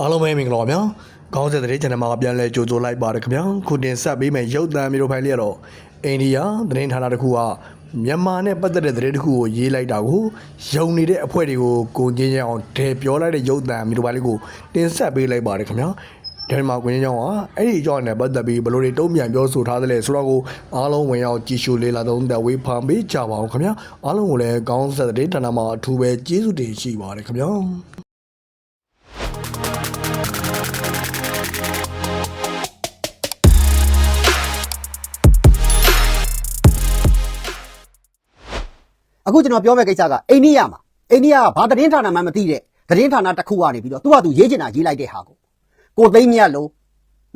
အားလုံးပဲမင်္ဂလာပါဗျာခေါင်းစဉ်တဲ့ channel မှာပြန်လဲကြိုဆိုလိုက်ပါတယ်ခင်ဗျာခုတင်ဆက်ပေးမယ်ရုပ်သံမျိုးဖိုင်လေးကတော့အိန္ဒိယသတင်းဌာနတစ်ခုကမြန်မာနဲ့ပတ်သက်တဲ့သတင်းတစ်ခုကိုရေးလိုက်တာကိုယုံနေတဲ့အဖွဲ့တွေကိုကိုချင်းချင်းအောင်ဒဲပြောလိုက်တဲ့ရုပ်သံမျိုးဖိုင်လေးကိုတင်ဆက်ပေးလိုက်ပါတယ်ခင်ဗျာဒီမှာကိုချင်းချင်းအောင်အဲ့ဒီအကြောင်းနဲ့ပတ်သက်ပြီးဘယ်လိုတွေတုံ့ပြန်ပြောဆိုထားသလဲဆိုတော့ကိုအားလုံးဝင်ရောက်ကြည့်ရှုလေ့လာသုံးသပ်ဝေးဖန်ပေးကြပါအောင်ခင်ဗျာအားလုံးကိုလည်းခေါင်းဆက်တဲ့ဌာနမှာအထူးပဲကျေးဇူးတင်ရှိပါတယ်ခင်ဗျာ အခုကျွန်တော်ပြောမယ့်ကိစ္စကအိန္ဒိယမှာအိန္ဒိယကဘာသတင်းဌာနမှမသိတဲ့သတင်းဌာနတစ်ခုကနေပြီးတော့သူကသူရေးချင်တာရေးလိုက်တဲ့ဟာကိုကိုသိန်းမြတ်လို့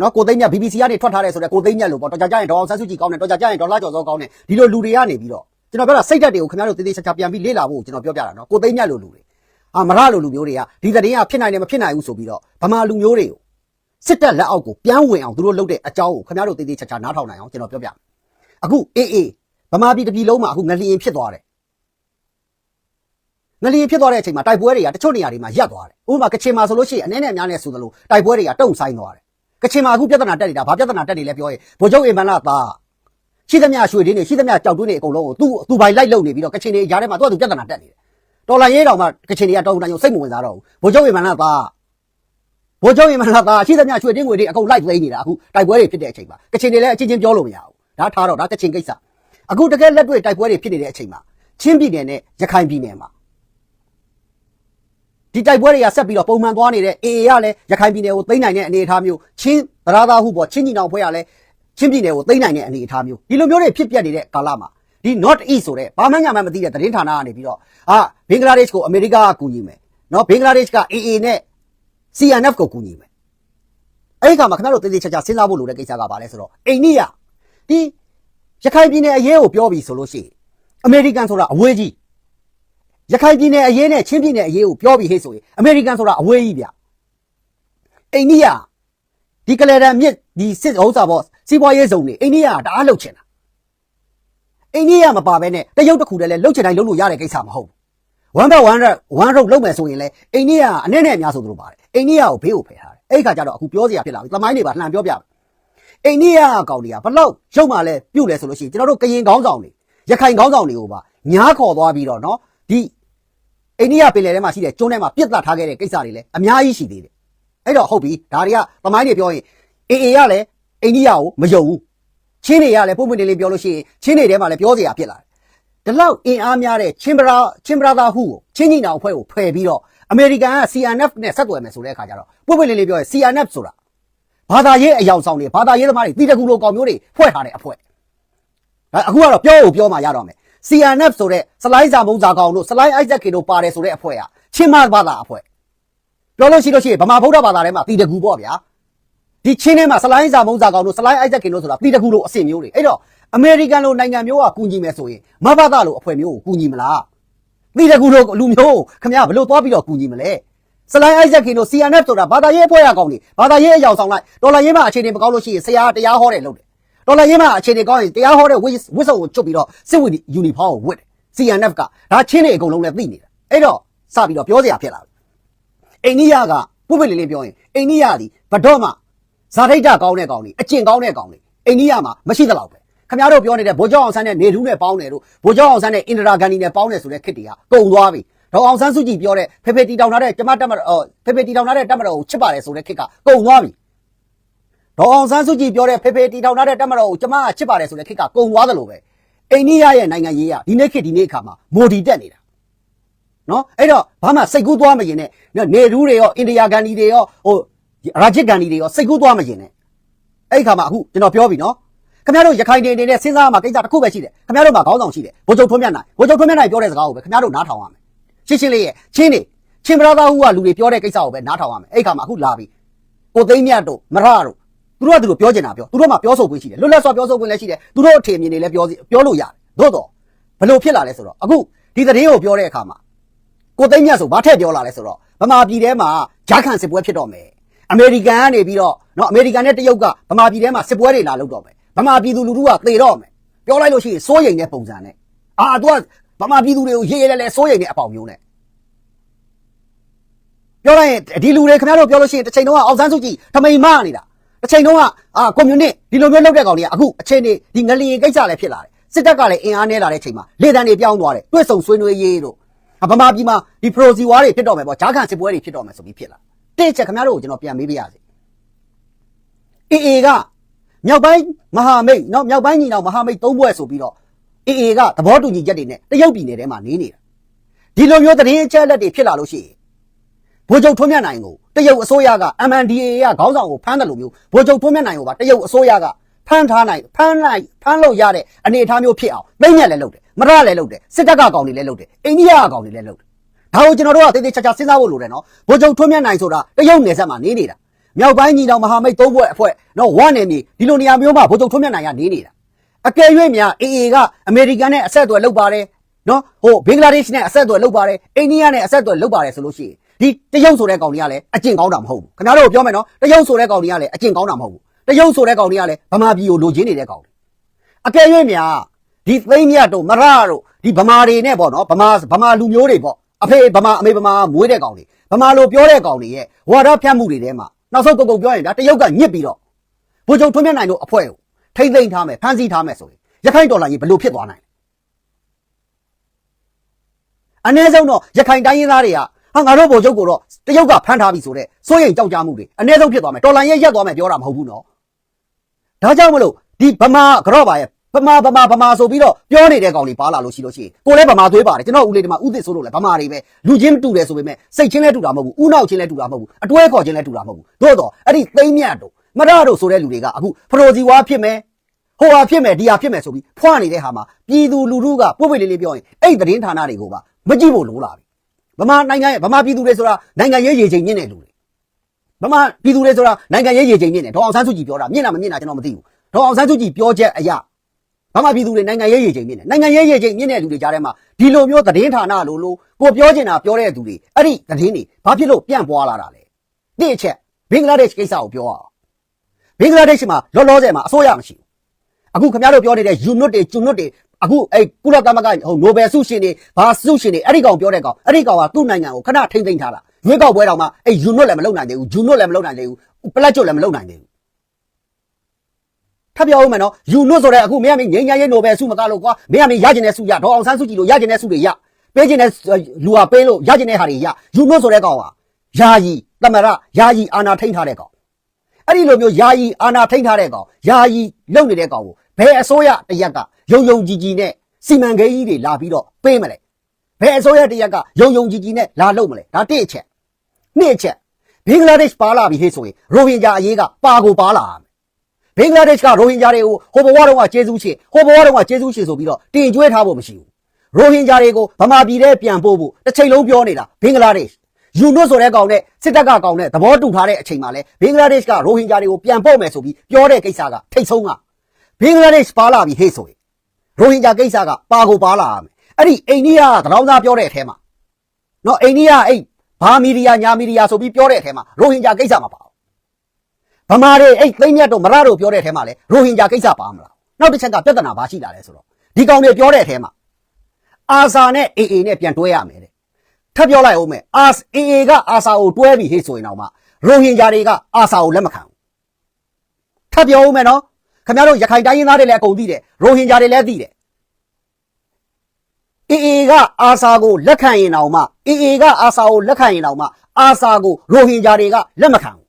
နော်ကိုသိန်းမြတ် BBC ကနေထွက်ထားတယ်ဆိုတော့ကိုသိန်းမြတ်လို့ပေါ့တော်ကြကြရင်ဒေါ်အောင်ဆန်းစုကြည်ကောင်းတယ်တော်ကြကြရင်ဒေါ်လာကျော်စောကောင်းတယ်ဒီလိုလူတွေကနေပြီးတော့ကျွန်တော်ပြောတာစိတ်ဓာတ်တွေကိုခင်ဗျားတို့တေးသေးချာချာပြန်ပြီးလေ့လာဖို့ကျွန်တော်ပြောပြတာနော်ကိုသိန်းမြတ်လို့လူတွေအာမရလို့လူမျိုးတွေကဒီသတင်းကဖြစ်နိုင်တယ်မဖြစ်နိုင်ဘူးဆိုပြီးတော့ဗမာလူမျိုးတွေကိုစစ်တပ်လက်အောက်ကိုပြန်ဝင်အောင်သူတို့လုပ်တဲ့အကြောင်းကိုခင်ဗျားတို့တေးသေးချာချာနားထောင်နိုင်အောင်ကျွန်တော်ပြောပြမယ်အခုအေးအေးဗမာပြည်တစ်ပြည်လုံးမှာအခုငလျင်ဖြစ်သွားတယ် ငလျင်ဖြစ်သွားတဲ့အချိန်မှာတိုက်ပွဲတွေကတချို့နေရာတွေမှာရပ်သွားတယ်။ဥပမာကချင်မှာဆိုလို့ရှိရင်အနည်းနဲ့အများနဲ့ဆိုသလိုတိုက်ပွဲတွေကတုံဆိုင်သွားတယ်။ကချင်မှာအခုပြဿနာတက်နေတာဘာပြဿနာတက်နေလဲပြောရင်ဗိုလ်ချုပ်အင်မန်လာသားရှိသမျှရွှေတင်းတွေရှိသမျှကြောက်တွင်းတွေအကုန်လုံးကိုသူ့သူပိုင်လိုက်လုံနေပြီးတော့ကချင်တွေရားထဲမှာသူ့အတူပြဿနာတက်နေတယ်။တော်လိုင်းရေးတော်မှာကချင်တွေကတော်တော်ရုံစိတ်မဝင်စားတော့ဘူး။ဗိုလ်ချုပ်အင်မန်လာသားဗိုလ်ချုပ်အင်မန်လာသားရှိသမျှရွှေတင်းငွေတွေအကုန်လိုက်သိမ်းနေတာအခုတိုက်ပွဲတွေဖြစ်တဲ့အချိန်မှာကချင်တွေလည်းအချင်းချင်းပြောလို့မရဘူး။ဒါထားတော့ဒါကချင်ကိစ္စ။အခုတကယ်လက်တွေ့တိုက်ပွဲတွေဖြစ်နေတဲ့အချိန်မှာချင်းပြည်နယ်နဲ့ရခိုင်ပြည်နယ်မှာ ဒီတိုက်ပွဲတွေကဆက်ပြီးတော့ပုံမှန်သွားနေတဲ့ AA ကလည်းရခိုင်ပြည်နယ်ကိုသိမ်းနိုင်တဲ့အနေအထားမျိုးချင်းသရသာဟုပေါ့ချင်းညီနောင်ဖွဲ့ကလည်းချင်းပြည်နယ်ကိုသိမ်းနိုင်တဲ့အနေအထားမျိုးဒီလိုမျိုးတွေဖြစ်ပျက်နေတဲ့ကာလမှာဒီ North East ဆိုတဲ့ဘာမှညာမှမသိတဲ့သတင်းဌာနကနေပြီးတော့အာဘင်္ဂလားဒေ့ရှ်ကိုအမေရိကကကူညီမယ်နော်ဘင်္ဂလားဒေ့ရှ်က AA နဲ့ CNF ကိုကူညီမယ်အဲ့ဒီခါမှာခင်ဗျားတို့သေသေးချာချာစဉ်းစားဖို့လိုတဲ့ကိစ္စကဘာလဲဆိုတော့အိန္ဒိယဒီရခိုင်ပြည်နယ်အရေးကိုပြောပြီးဆိုလို့ရှိရင်အမေရိကန်ဆိုတာအဝေးကြီး ရခိုင်ပြည်နယ်အရေးနဲ့ချင်းပြည်နယ်အရေးကိုပြောပြီးဟဲ့ဆိုရင်အမေရိကန်ဆိုတာအဝေးကြီးဗျအိန္ဒိယဒီကလေတန်မြစ်ဒီစစ်ဥစ္စာပေါ့စီးပွားရေးဇုံတွေအိန္ဒိယကတအားလှုပ်ချင်တာအိန္ဒိယမပါဘဲနဲ့တရုတ်တစ်ခုတည်းလဲလှုပ်ချင်တိုင်းလှုပ်လို့ရတဲ့ကိစ္စမဟုတ်ဘူး one by one one road လုပ်မယ်ဆိုရင်လဲအိန္ဒိယကအနဲ့နဲ့အများဆိုသလိုပါတယ်အိန္ဒိယကိုဘေးကိုဖယ်ထားတယ်အဲ့ဒီခါကျတော့အခုပြောစရာဖြစ်လာပြီသမိုင်းတွေပါလှန်ပြောပြမယ်အိန္ဒိယအကောင်တွေကဘလောက်ရုပ်မှလဲပြုတ်လဲဆိုလို့ရှိရင်ကျွန်တော်တို့ကရင်ခေါင်းဆောင်တွေရခိုင်ခေါင်းဆောင်တွေကိုပါညားခေါ်သွားပြီးတော့เนาะဒီ အိန္ဒိယပင်လယ်ထဲမှာရှိတဲ့ကျွန်းထဲမှာပြစ်သတ်ထားခဲ့တဲ့ကိစ္စတွေလည်းအများကြီးရှိသေးတယ်။အဲ့တော့ဟုတ်ပြီဒါတွေကသမိုင်းတွေပြောရင်အေအေကလည်းအိန္ဒိယကိုမယုံဘူး။ချင်းတွေကလည်းပုံပွင့်တင်လေးပြောလို့ရှိရင်ချင်းတွေထဲမှာလည်းပြောစရာဖြစ်လာတယ်။ဒီလောက်အင်အားများတဲ့ချင်းဘရာချင်းဘရာသာဟုကိုချင်းညီနောင်အဖွဲ့ကိုဖယ်ပြီးတော့အမေရိကန်က CNF နဲ့ဆက်သွယ်မယ်ဆိုတဲ့အခါကျတော့ပုံပွင့်လေးလေးပြောရင် CNF ဆိုတာဘာသာရေးအယောင်ဆောင်တွေဘာသာရေးသမားတွေတီတကူလိုကောင်မျိုးတွေဖွဲ့ထားတဲ့အဖွဲ့။ဒါအခုကတော့ပြောကိုပြောမှရတော့မယ် CNF ဆိုတဲ့စလိုင်းစာမုံစာကောင်တို့စလိုင်းအိုက်ဇက်ကေတို့ပါတယ်ဆိုတဲ့အဖွဲ့ကချင်းမဘာသာအဖွဲ့ပြောလို့ရှိလို့ရှိရင်ဗမာဗုဒ္ဓဘာသာထဲမှာတီတကူပေါ့ဗျာဒီချင်းထဲမှာစလိုင်းစာမုံစာကောင်တို့စလိုင်းအိုက်ဇက်ကေတို့ဆိုတာတီတကူလိုအဆင့်မျိုးတွေအဲ့တော့အမေရိကန်လိုနိုင်ငံမျိုးကကူညီမယ်ဆိုရင်မဘာသာလိုအဖွဲ့မျိုးကိုကူညီမလားတီတကူလိုလူမျိုးကိုခင်ဗျာဘယ်လိုသွားပြီးတော့ကူညီမလဲစလိုင်းအိုက်ဇက်ကေတို့ CNF ဆိုတာဘာသာရေးအဖွဲ့အကောင်တွေဘာသာရေးအယောင်ဆောင်လိုက်ဒေါ်လာရေးမှာအခြေအနေမကောင်းလို့ရှိရင်ဆရာတရားဟောတယ်လို့တယ် ဒေါ်လာရင်းမှာအခြေအနေကောင်းရင်တရားဟောတဲ့ဝစ်ဝစ်စုံကိုချွတ်ပြီးတော့စစ်ဝစ်ယူနီဖောင်းကိုဝတ်တယ် CNF ကဒါချင်းတွေအကုန်လုံးလည်းသိနေတာအဲ့တော့စပြီးတော့ပြောစရာဖြစ်လာပြီအိန္ဒိယကပုပ္ပလေးလေးပြောရင်အိန္ဒိယဒီဘတော့မှဇာတိတ်တကောင်းတဲ့ကောင်တွေအကျင့်ကောင်းတဲ့ကောင်တွေအိန္ဒိယမှာမရှိသလောက်ပဲခင်ဗျားတို့ပြောနေတဲ့ဗိုလ်ချုပ်အောင်ဆန်းနဲ့နေထူးနဲ့ပေါင်းတယ်တို့ဗိုလ်ချုပ်အောင်ဆန်းနဲ့အင်ဒရာဂန်ဒီနဲ့ပေါင်းတယ်ဆိုတဲ့ခစ်တွေကကုန်သွားပြီဒေါအောင်ဆန်းစုကြည်ပြောတဲ့ဖေဖေတီတောင်ထားတဲ့ကျမတက်မတော်ဖေဖေတီတောင်ထားတဲ့တက်မတော်ကိုချစ်ပါတယ်ဆိုတဲ့ခစ်ကကုန်သွားပြီ ဒေါ်အောင်ဆန်းစုကြည်ပြောတဲ့ဖေဖေတီထောင်ထားတဲ့တက်မတော်ကိုကျမကချစ်ပါတယ်ဆိုတဲ့ခေတ်ကကုံသွားသလိုပဲအိန္ဒိယရဲ့နိုင်ငံရေးကဒီနေ့ခေတ်ဒီနေ့အခါမှာမိုဒီတက်နေတာနော်အဲ့တော့ဘာမှစိတ်ကူးသွားမရင်နဲ့နေရူးတွေရောအိန္ဒိယဂန်ဒီတွေရောဟိုရာဂျစ်ဂန်ဒီတွေရောစိတ်ကူးသွားမရင်နဲ့အဲ့ဒီခါမှာအခုကျွန်တော်ပြောပြီနော်ခင်ဗျားတို့ရခိုင်တွေအနေနဲ့စဉ်းစားရမှာကိစ္စတစ်ခုပဲရှိတယ်ခင်ဗျားတို့မှာခေါင်းဆောင်ရှိတယ်ဗိုလ်ချုပ်ထွန်းမြတ်နိုင်ဗိုလ်ချုပ်ထွန်းမြတ်နိုင်ပြောတဲ့စကားကိုပဲခင်ဗျားတို့နားထောင်ရမယ်ရှင်းရှင်းလေးရဲ့ချင်းနေချင်းဘရာသာဟူကလူတွေပြောတဲ့ကိစ္စကိုပဲနားထောင်ရမယ်အဲ့ဒီခါမှာအခုလာပြီကိုသိန်းမြတ်တို့မရတို့ သူတို့ကသူတို့ပြောချင်တာပြောသူတို့မှပြောဆိုခွင့်ရှိတယ်လွတ်လပ်စွာပြောဆိုခွင့်လည်းရှိတယ်သူတို့အထင်အမြင်တွေလည်းပြောစီပြောလို့ရတယ်သို့တော့ဘလို့ဖြစ်လာလဲဆိုတော့အခုဒီသတင်းကိုပြောတဲ့အခါမှာကိုသိန်းမြတ်ဆိုဘာထည့်ပြောလာလဲဆိုတော့ဗမာပြည်ထဲမှာဂျာခံစစ်ပွဲဖြစ်တော့မယ်အမေရိကန်ကနေပြီးတော့နော်အမေရိကန်နဲ့တရုတ်ကဗမာပြည်ထဲမှာစစ်ပွဲတွေလာလုပ်တော့မယ်ဗမာပြည်သူလူထုကသေတော့မယ်ပြောလိုက်လို့ရှိရင်စိုးရိမ်တဲ့ပုံစံနဲ့အာသူကဗမာပြည်သူတွေကိုရေးရဲလဲလဲစိုးရိမ်တဲ့အပေါင်မျိုးနဲ့ပြောလိုက်ရင်ဒီလူတွေခင်ဗျားတို့ပြောလို့ရှိရင်တစ်ချိန်တုန်းကအောင်ဆန်းစုကြည်ထမိန်မနေတာ တစ်ချိန်တုန်းကအာကွန်မြူနစ်ဒီလိုမျိုးလုပ်တဲ့ကောင်တွေကအခုအချိန်တွေဒီငလျင်ကိစ္စလည်းဖြစ်လာတယ်စစ်တပ်ကလည်းအင်အားနည်းလာတဲ့အချိန်မှာလေတံတွေပြောင်းသွားတယ်တွဲဆုံဆွေးနွေးရေးတို့ဗမာပြည်မှာဒီပရိုစီဝါတွေဖြစ်တော့မယ်ပေါ့ဂျားခံစစ်ပွဲတွေဖြစ်တော့မယ်ဆိုပြီးဖြစ်လာတဲ့ချက်ခင်ဗျားတို့ကိုကျွန်တော်ပြန်မေးပြရစီအေအေကမြောက်ပိုင်းမဟာမိတ်เนาะမြောက်ပိုင်းညီနောင်မဟာမိတ်သုံးဘွဲ့ဆိုပြီးတော့အေအေကသဘောတူညီချက်တွေနဲ့တရုတ်ပြည်နယ်ထဲမှာနေနေတာ ဒီလိုမျိုးသတင်းအချက်အလက်တွေဖြစ်လာလို့ရှိရင် ဗိုလ်ချုပ်ထွန်းမြတ်နိုင်ကိုတရုတ်အစိုးရက MNDAA ကခေါင်းဆောင်ကိုဖမ်းတယ်လို့မျိုးဗိုလ်ချုပ်ထွန်းမြတ်နိုင်ကိုပါတရုတ်အစိုးရကဖမ်းထားနိုင်ဖမ်းနိုင်ဖမ်းလို့ရတဲ့အနေအထားမျိုးဖြစ်အောင်သိညက်လည်းလုပ်တယ်မရလည်းလုပ်တယ်စစ်တပ်ကကောင်တွေလည်းလုပ်တယ်အိန္ဒိယကကောင်တွေလည်းလုပ်တယ်ဒါကိုကျွန်တော်တို့ကတေးသေးချာချာစဉ်းစားဖို့လိုတယ်နော်ဗိုလ်ချုပ်ထွန်းမြတ်နိုင်ဆိုတာတရုတ်နယ်စပ်မှာနေနေတာမြောက်ပိုင်းညီနောင်မဟာမိတ်သုံးဘွဲ့အဖွဲ့နော်ဝါနယ်မြေဒီလိုနေရာမျိုးမှာဗိုလ်ချုပ်ထွန်းမြတ်နိုင်ကနေနေတာအကယ်၍များ AA ကအမေရိကန်နဲ့အဆက်အသွယ်လုပ်ပါတယ်နော်ဟိုဘင်္ဂလားဒေ့ရှ်နဲ့အဆက်အသွယ်လုပ်ပါတယ်အိန္ဒိယနဲ့အဆက်အသွယ်လုပ်ပါတယ်ဆိုလို့ရှိရင် ဒီတရုတ်ဆိုတဲ့ကောင်တွေကလည်းအကျင့်ကောင်းတာမဟုတ်ဘူးခင်ဗျားတို့ပြောမယ်နော်တရုတ်ဆိုတဲ့ကောင်တွေကလည်းအကျင့်ကောင်းတာမဟုတ်ဘူးတရုတ်ဆိုတဲ့ကောင်တွေကလည်းဗမာပြည်ကိုလိုချင်နေတဲ့ကောင်တွေအကယ်၍များဒီသိမ့်မြတ်တို့မရတို့ဒီဗမာတွေနဲ့ပေါ့နော်ဗမာဗမာလူမျိုးတွေပေါ့အဖေဗမာအမေဗမာမွေးတဲ့ကောင်တွေဗမာလိုပြောတဲ့ကောင်တွေရဲ့ဝါဒဖြတ်မှုတွေထဲမှာနောက်ဆုံးကုတ်ကုတ်ပြောရင်ဒါတရုတ်ကညစ်ပြီးတော့ဘိုလ်ချုပ်ထွန်းမြတ်နိုင်တို့အဖွဲ့ကိုထိမ့်သိမ့်ထားမယ်ဖမ်းဆီးထားမယ်ဆိုရင်ရခိုင်တော်လှန်ရေးဘယ်လိုဖြစ်သွားနိုင်လဲအ ਨੇ ဆုံးတော့ရခိုင်တိုင်းရင်းသားတွေက ဟာငါတို့ဘိုလ်ချုပ်ကိုတော့တရုတ်ကဖမ်းထားပြီဆိုတော့စိုးရိမ်ကြောက်ကြမှုတွေအ ਨੇ ဆုံးဖြစ်သွားမယ်တော်လှန်ရေးရက်သွားမယ်ပြောတာမဟုတ်ဘူးနော်ဒါကြောင့်မလို့ဒီဗမာကြော့ပါရဲ့ဗမာဗမာဗမာဆိုပြီးတော့ပြောနေတဲ့ကောင်တွေပါလာလို့ရှိလို့ရှိရင်ကိုလည်းဗမာသွေးပါတယ်ကျွန်တော်ဦးလေးဒီမှာဥသစ်ဆိုလို့လည်းဗမာတွေပဲလူချင်းတူတယ်ဆိုပေမဲ့စိတ်ချင်းလည်းတူတာမဟုတ်ဘူးဥနောက်ချင်းလည်းတူတာမဟုတ်ဘူးအတွဲခေါ်ချင်းလည်းတူတာမဟုတ်ဘူးသို့တော့အဲ့ဒီသိမ့်မြတ်တို့မရတို့ဆိုတဲ့လူတွေကအခုဖရိုစီဝါဖြစ်မယ်ဟိုဟာဖြစ်မယ်ဒီဟာဖြစ်မယ်ဆိုပြီးဖွာနေတဲ့ဟာမှာပြည်သူလူထုကပွတ်ပွတ်လေးလေးပြောရင်အဲ့ဒီသတင်းဌာနတွေကိုပါမကြည့်ဖို့လိုလာပြီ ဗမာနိုင်ငံရဲ့ဗမာပြည်သူတွေဆိုတာနိုင်ငံရေးရေချိန်မြင့်တဲ့လူတွေဗမာပြည်သူတွေဆိုတာနိုင်ငံရေးရေချိန်မြင့်တယ်ဒေါအောင်ဆန်းစုကြည်ပြောတာမြင့်တာမမြင့်တာကျွန်တော်မသိဘူးဒေါအောင်ဆန်းစုကြည်ပြောချက်အရာဘာမှပြည်သူတွေနိုင်ငံရေးရေချိန်မြင့်တယ်နိုင်ငံရေးရေချိန်မြင့်တဲ့လူတွေကြားထဲမှာဒီလိုမျိုးသတင်းဌာနလိုလိုကိုပြောချင်တာပြောတဲ့သူတွေအဲ့ဒီသတင်းတွေဘာဖြစ်လို့ပြန့်ပွားလာတာလဲတိအချက်ဘင်္ဂလားဒေ့ရှ်ကိစ္စကိုပြောရအောင်ဘင်္ဂလားဒေ့ရှ်မှာလောလောဆယ်မှာအစိုးရမရှိဘူးအခုခင်ဗျားတို့ပြောနေတဲ့ယူနွတ်တွေကျူနွတ်တွေ အခုအဲ့ကုလသမဂ္ဂဟိုနိုဘယ်ဆုရှင်တွေဘာဆုရှင်တွေအဲ့ဒီကောင်ပြောတဲ့ကောင်အဲ့ဒီကောင်ကသူ့နိုင်ငံကိုခဏထိမ့်သိမ့်ထားတာရွေးကောက်ပွဲတောင်မှအဲ့ယူနွတ်လည်းမလုပ်နိုင်သေးဘူးဂျူနွတ်လည်းမလုပ်နိုင်သေးဘူးပလက်ကျွတ်လည်းမလုပ်နိုင်သေးဘူးထပ်ပြောဦးမယ်နော်ယူနွတ်ဆိုတဲ့အခုမင်းကမင်းငိမ့်ညာရေးနိုဘယ်ဆုမကလို့ကွာမင်းကမင်းရကျင်တဲ့ဆုရဒေါအောင်ဆန်းစုကြည်လို့ရကျင်တဲ့ဆုတွေရပေးကျင်တဲ့လူဟာပေးလို့ရကျင်တဲ့ဟာတွေရယူနွတ်ဆိုတဲ့ကောင်ဟာယာယီတမရယာယီအာနာထိန်ထားတဲ့ကောင်အဲ့ဒီလိုမျိုးယာယီအာနာထိန်ထားတဲ့ကောင်ယာယီလုံနေတဲ့ကောင်ကိုဘယ်အစိုးရတရက်က ယုံယုံကြည်ကြည်နဲ့စီမံကိန်းကြီးတွေလာပြီးတော့ပေးမလဲဘယ်အစိုးရတရက်ကယုံယုံကြည်ကြည်နဲ့လာလုပ်မလဲဒါတစ်အချက်နှစ်အချက်ဘင်္ဂလားဒေ့ရှ်ပါလာပြီဟေ့ဆိုရင်ရိုဟင်ဂျာအရေးကပါကိုပါလာရမယ်ဘင်္ဂလားဒေ့ရှ်ကရိုဟင်ဂျာတွေကိုဟိုဘဝတုန်းကကျေးဇူးရှင်ဟိုဘဝတုန်းကကျေးဇူးရှင်ဆိုပြီးတော့တင်ကြွေးထားဖို့မရှိဘူးရိုဟင်ဂျာတွေကိုဗမာပြည်ထဲပြန်ပို့ဖို့တစ်ချိန်လုံးပြောနေတာဘင်္ဂလားဒေ့ရှ်ယူနွတ်ဆိုတဲ့ကောင်နဲ့စစ်တပ်ကကောင်နဲ့သဘောတူထားတဲ့အချိန်မှာလဲဘင်္ဂလားဒေ့ရှ်ကရိုဟင်ဂျာတွေကိုပြန်ပို့မယ်ဆိုပြီးပြောတဲ့ကိစ္စကထိတ်ဆုံးကဘင်္ဂလားဒေ့ရှ်ပါလာပြီဟေ့ဆိုရင် ရိုဟင်ဂျာကိစ္စကပါကိုပါလာရမယ်အဲ့ဒီအိန္ဒိယကသတောင်းသားပြောတဲ့အထဲမှာနော်အိန္ဒိယအဲ့ဘာမီဒီယာညာမီဒီယာဆိုပြီးပြောတဲ့အထဲမှာရိုဟင်ဂျာကိစ္စမပါဘူးဗမာတွေအဲ့သိမ့်မြတ်တို့မရတို့ပြောတဲ့အထဲမှာလေရိုဟင်ဂျာကိစ္စပါမလားနောက်တစ်ချက်ကပြဿနာဘာရှိလာလဲဆိုတော့ဒီကောင်တွေပြောတဲ့အထဲမှာအာဆာနဲ့ AA နဲ့ပြန်တွဲရမယ်တဲ့ထပ်ပြောလိုက်အောင်မယ်အာ AA ကအာဆာကိုတွဲပြီးဟိဆိုရင်တော့မှရိုဟင်ဂျာတွေကအာဆာကိုလက်မခံဘူးထပ်ပြောအောင်မယ်နော် ခင်ဗျားတို့ရခိုင်တိုင်းရင်းသားတွေလည်းအကုန်သိတယ်ရိုဟင်ဂျာတွေလည်းသိတယ် AA ကအာဆာကိုလက်ခံရင်တော့မှ AA ကအာဆာကိုလက်ခံရင်တော့မှအာဆာကိုရိုဟင်ဂျာတွေကလက်မခံဘူး